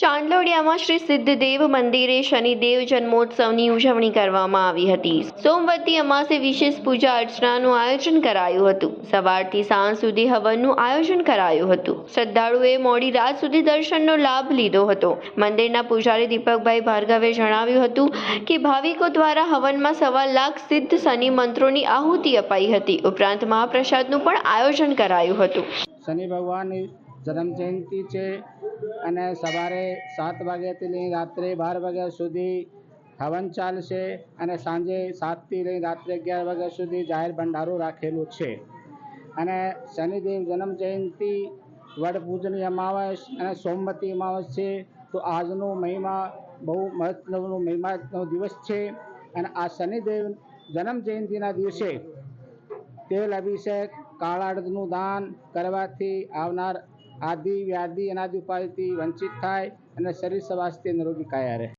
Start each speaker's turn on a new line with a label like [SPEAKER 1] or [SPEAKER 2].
[SPEAKER 1] ચાંદલોડિયામાં શ્રી સિદ્ધદેવ મંદિરે શનિદેવ જન્મોત્સવની ઉજવણી કરવામાં આવી હતી. સોમવતી અમાસે વિશેષ પૂજા અર્ચનાનું આયોજન કરાયું હતું. સવારથી સાંજ સુધી હવનનું આયોજન કરાયું હતું. શ્રદ્ધાળુએ મોડી રાત સુધી દર્શનનો લાભ લીધો હતો. મંદિરના પૂજારી દીપકભાઈ ભાર્ગવે જણાવ્યું હતું કે, ભાવિકો દ્વારા હવનમાં સવા લાખ સિદ્ધ શનિ મંત્રોની આહુતિ અપાઈ હતી. ઉપરાંત મહાપ્રસાદનું પણ આયોજન કરાયું હતું.
[SPEAKER 2] શનિ ભગવાનની જન્મ જયંતિ છે અને સવારે સાત વાગ્યાથી લઈને રાત્રે બાર વાગ્યા સુધી હવન ચાલશે અને સાંજે સાતથી લઈને રાત્રે અગિયાર વાગ્યા સુધી જાહેર ભંડારો રાખેલું છે. અને શનિદેવ જન્મ જયંતિ વડપૂજની અમાવસ અને સોમવતી અમાવસ છે. તો આજનો મહિમા બહુ મહત્વનો મહિમાનો દિવસ છે અને આ શનિદેવ જન્મ જયંતિના દિવસે તેલ અભિષેક કાળાડનું દાન કરવાથી આવનાર આદિ વ્યાધિ અનાદિ ઉપાધિથી વંચિત થાય અને શરીર સ્વાસ્થ્ય નિરોગી કાયા રહે.